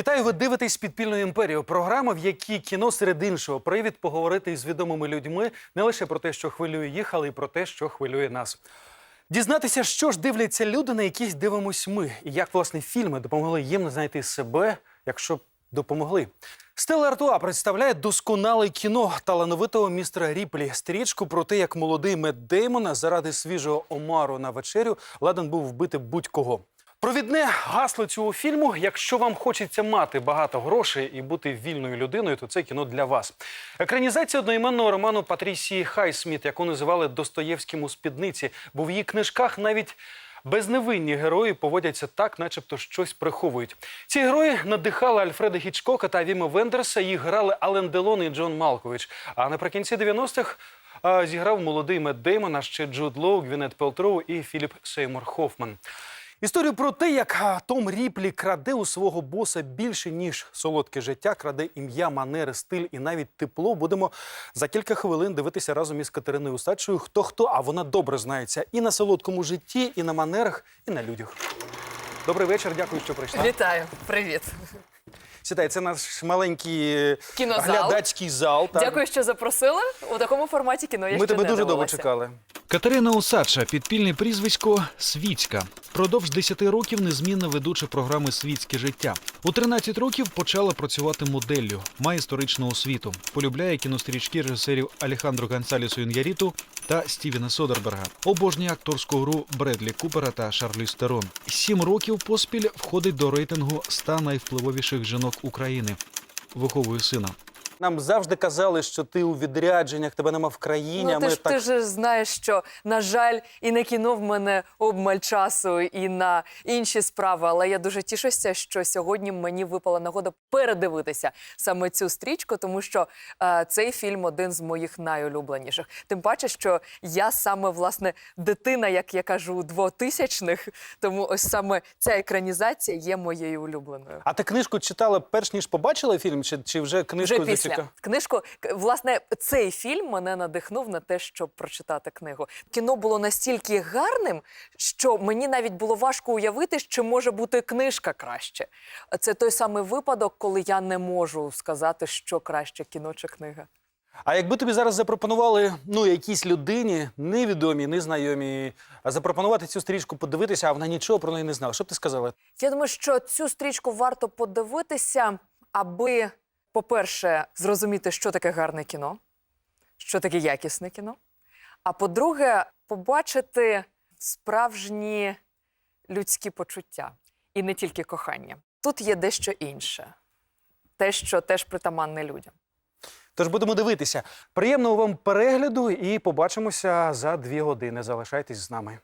Вітаю, ви дивитесь підпільну імперію. Програма, в якій кіно серед іншого привід поговорити із відомими людьми не лише про те, що хвилює їх, але й про те, що хвилює нас. Дізнатися, що ж дивляться люди, на яких дивимось ми, і як власне фільми допомогли їм знайти себе, якщо б допомогли. Стелла Артуа представляє досконале кіно талановитого містера Ріплі. Стрічку про те, як молодий Мед Деймона заради свіжого омару на вечерю ладен був вбити будь-кого. Провідне гасло цього фільму: якщо вам хочеться мати багато грошей і бути вільною людиною, то це кіно для вас. Екранізація одноіменного роману Патрісії Хайсміт, яку називали Достоєвським у спідниці, бо в її книжках навіть безневинні герої поводяться так, начебто щось приховують. Ці герої надихали Альфреда Гічкока та Віма Вендерса. Їх грали Ален Делон і Джон Малкович. А наприкінці 90-х зіграв молодий Мед Деймон, а ще Джуд Лоу, Гвінет Пелтроу і Філіп Сеймур Хофман. Історію про те, як Том Ріплі краде у свого боса більше ніж солодке життя, краде ім'я, манери, стиль і навіть тепло. Будемо за кілька хвилин дивитися разом із Катериною Устачою. Хто хто, а вона добре знається і на солодкому житті, і на манерах, і на людях. Добрий вечір, дякую, що прийшла. Вітаю, привіт. Сідай, це наш маленький е, Кінозал. глядацький зал. так. Дякую, що запросили. У такому форматі кіно я Ми ще тебе не дуже довго дивилася. чекали. Катерина Усадша, підпільне прізвисько Світська. Впродовж 10 років незмінна ведуча програми Світське життя. У 13 років почала працювати моделлю, має історичну освіту. Полюбляє кінострічки режисерів Алехандро Гонсалісу Ін'яріту та Стівена Содерберга. Обожнює акторську гру Бредлі Купера та Шарлі Стерон. Сім років поспіль входить до рейтингу 100 найвпливовіших жінок України. Виховує сина. Нам завжди казали, що ти у відрядженнях, тебе нема в країні. Ну, ти ж так ти ж знаєш, що на жаль, і на кіно в мене обмаль часу, і на інші справи. Але я дуже тішуся, що сьогодні мені випала нагода передивитися саме цю стрічку, тому що е, цей фільм один з моїх найулюбленіших. Тим паче, що я саме власне дитина, як я кажу, двотисячних. Тому ось саме ця екранізація є моєю улюбленою. А ти книжку читала перш ніж побачила фільм, чи, чи вже книжку Вже після зацікав- книжку, власне, цей фільм мене надихнув на те, щоб прочитати книгу. Кіно було настільки гарним, що мені навіть було важко уявити, що може бути книжка краще. Це той самий випадок, коли я не можу сказати, що краще кіно чи книга. А якби тобі зараз запропонували ну якійсь людині, невідомій, незнайомій, запропонувати цю стрічку подивитися, а вона нічого про неї не знала. Що б ти сказала? Я думаю, що цю стрічку варто подивитися, аби, по-перше, зрозуміти, що таке гарне кіно, що таке якісне кіно. А по-друге, побачити справжні людські почуття і не тільки кохання. Тут є дещо інше, те, що теж притаманне людям. Тож будемо дивитися. Приємного вам перегляду і побачимося за дві години. Залишайтесь з нами.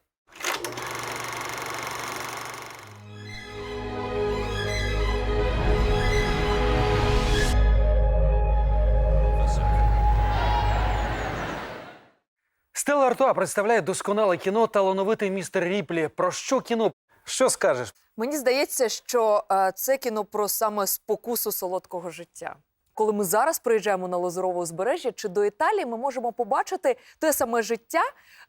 Стелла Артуа представляє досконале кіно талановитий містер Ріплі. Про що кіно? Що скажеш? Мені здається, що е, це кіно про саме спокусу солодкого життя. Коли ми зараз приїжджаємо на Лазурове узбережжя чи до Італії, ми можемо побачити те саме життя,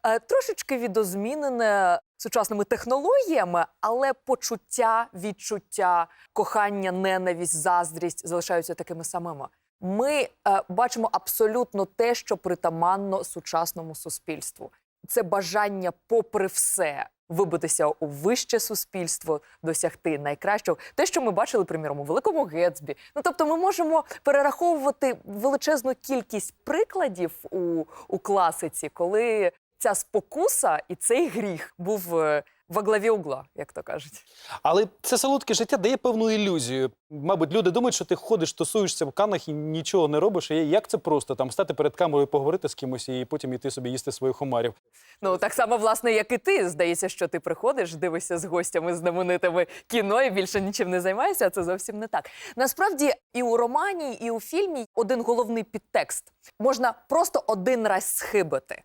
е, трошечки відозмінене сучасними технологіями, але почуття, відчуття, кохання, ненависть, заздрість залишаються такими самими. Ми е, бачимо абсолютно те, що притаманно сучасному суспільству. Це бажання, попри все, вибитися у вище суспільство, досягти найкращого. Те, що ми бачили, приміром, у великому Гетсбі. Ну тобто, ми можемо перераховувати величезну кількість прикладів у, у класиці, коли ця спокуса і цей гріх був е, во главі угла, як то кажуть. Але це солодке життя дає певну ілюзію. Мабуть, люди думають, що ти ходиш, тусуєшся в канах і нічого не робиш. І як це просто там стати перед камерою, поговорити з кимось і потім іти собі їсти своїх омарів. Ну так само, власне, як і ти. Здається, що ти приходиш, дивишся з гостями знаменитими кіно і більше нічим не займаєшся. А це зовсім не так. Насправді, і у романі, і у фільмі один головний підтекст можна просто один раз схибити.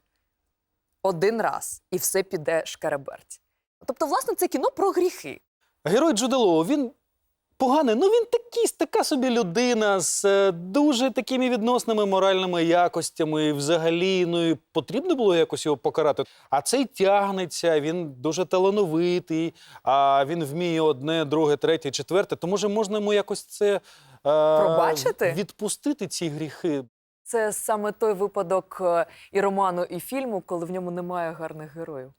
Один раз, і все піде шкереберть. Тобто, власне, це кіно про гріхи. Герой Джуда Лоу, він поганий. Ну він такий, така собі людина з е, дуже такими відносними моральними якостями. І Взагалі, ну і потрібно було якось його покарати. А цей тягнеться, він дуже талановитий, а він вміє одне, друге, третє, четверте. То може можна йому якось це е, Пробачити? відпустити ці гріхи. Це саме той випадок е, і роману, і фільму, коли в ньому немає гарних героїв.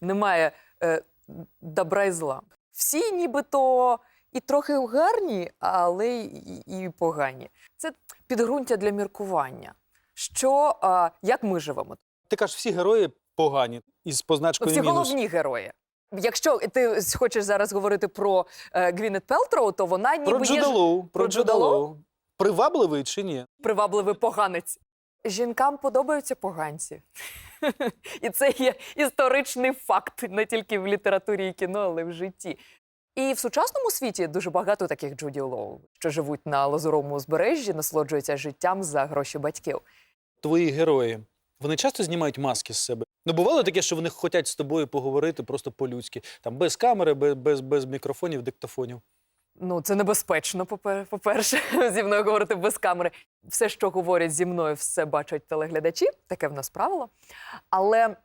Немає е, добра і зла. Всі нібито і трохи гарні, але і, і погані. Це підґрунтя для міркування. Що, е, як ми живемо? Ти кажеш, всі герої погані із позначкою Всі мінус. головні герої. Якщо ти хочеш зараз говорити про е, Гвінет Пелтроу, то вона ніби Про є. Про Про Джуда Джудалоу. Привабливий чи ні? привабливий поганець. Жінкам подобаються поганці. І це є історичний факт не тільки в літературі і кіно, але й в житті. І в сучасному світі дуже багато таких Джуді Лоу, що живуть на лазуровому узбережжі, насолоджуються життям за гроші батьків. Твої герої. Вони часто знімають маски з себе. Ну, бувало таке, що вони хочуть з тобою поговорити просто по-людськи. Там без камери, без, без, без мікрофонів, диктофонів. Ну, це небезпечно, по-перше, зі мною говорити без камери. Все, що говорять зі мною, все бачать телеглядачі, таке в нас правило. Але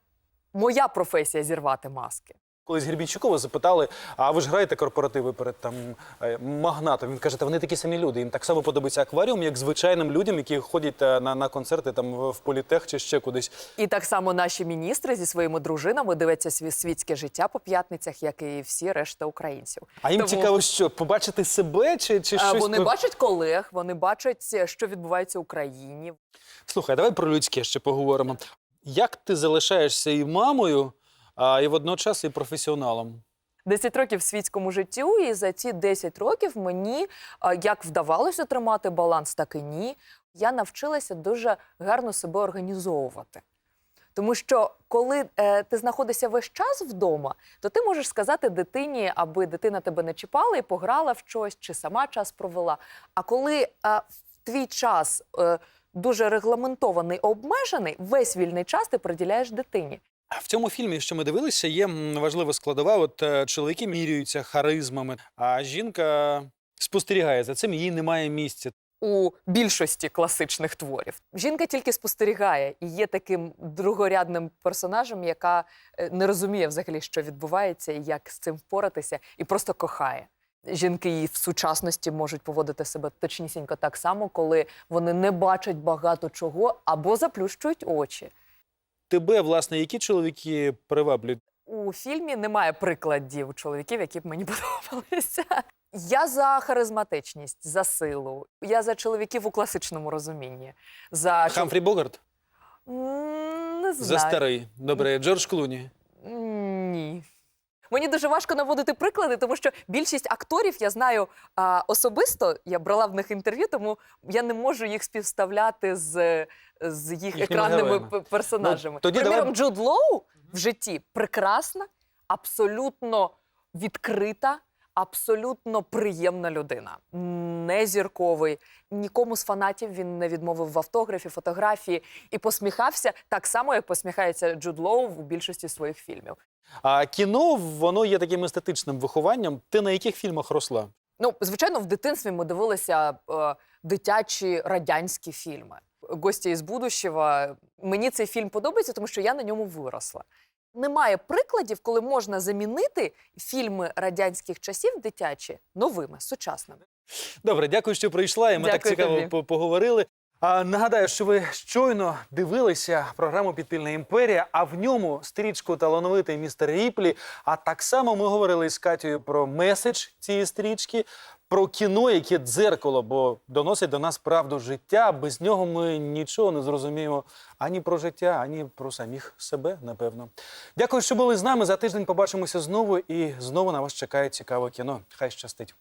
моя професія зірвати маски. Колись Гребінчукова запитали: а ви ж граєте корпоративи перед там е, магнатом? Він каже, та вони такі самі люди. Їм так само подобається акваріум, як звичайним людям, які ходять е, на, на концерти там в політех чи ще кудись. І так само наші міністри зі своїми дружинами дивляться сві- світське життя по п'ятницях, як і всі решта українців. А їм Тому, цікаво, що побачити себе чи, чи е, щось. Вони бачать колег, вони бачать, що відбувається в Україні. Слухай, давай про людське ще поговоримо. Як ти залишаєшся і мамою, а і водночас і професіоналом? 10 років в світському життю, і за ці 10 років мені як вдавалося тримати баланс, так і ні. Я навчилася дуже гарно себе організовувати. Тому що коли е, ти знаходишся весь час вдома, то ти можеш сказати дитині, аби дитина тебе не чіпала і пограла в щось, чи сама час провела. А коли е, твій час е, дуже регламентований, обмежений, весь вільний час ти приділяєш дитині. В цьому фільмі, що ми дивилися, є важлива складова. От е, чоловіки міряються харизмами, а жінка спостерігає за цим, їй немає місця. у більшості класичних творів. Жінка тільки спостерігає і є таким другорядним персонажем, яка е, не розуміє взагалі, що відбувається і як з цим впоратися, і просто кохає. Жінки і в сучасності можуть поводити себе точнісінько так само, коли вони не бачать багато чого або заплющують очі. Тебе, власне, які чоловіки приваблюють? У фільмі немає прикладів чоловіків, які б мені подобалися. Я за харизматичність, за силу. Я за чоловіків у класичному розумінні. За Хамфрі Богарт? Не знаю. За старий. Добре, Джордж Клуні. Ні. Мені дуже важко наводити приклади, тому що більшість акторів я знаю а, особисто. Я брала в них інтерв'ю, тому я не можу їх співставляти з, з їх Їхніми екранними героями. персонажами. Ну, тоді Приміром, давай- Джуд Лоу в житті прекрасна, абсолютно відкрита, абсолютно приємна людина. Не зірковий. Нікому з фанатів він не відмовив в автографі, фотографії і посміхався так само, як посміхається Джуд Лоу в більшості своїх фільмів. А кіно воно є таким естетичним вихованням. Ти на яких фільмах росла? Ну, звичайно, в дитинстві ми дивилися е, дитячі радянські фільми. Гості із будущого. Мені цей фільм подобається, тому що я на ньому виросла. Немає прикладів, коли можна замінити фільми радянських часів дитячі новими, сучасними. Добре, дякую, що прийшла. І ми так цікаво тобі. по- поговорили. Нагадаю, що ви щойно дивилися програму Підпільна імперія, а в ньому стрічку талановитий містер Ріплі. А так само ми говорили з Катєю про меседж цієї стрічки, про кіно, яке дзеркало, бо доносить до нас правду життя. Без нього ми нічого не зрозуміємо ані про життя, ані про самих себе, напевно. Дякую, що були з нами. За тиждень побачимося знову, і знову на вас чекає цікаве кіно. Хай щастить.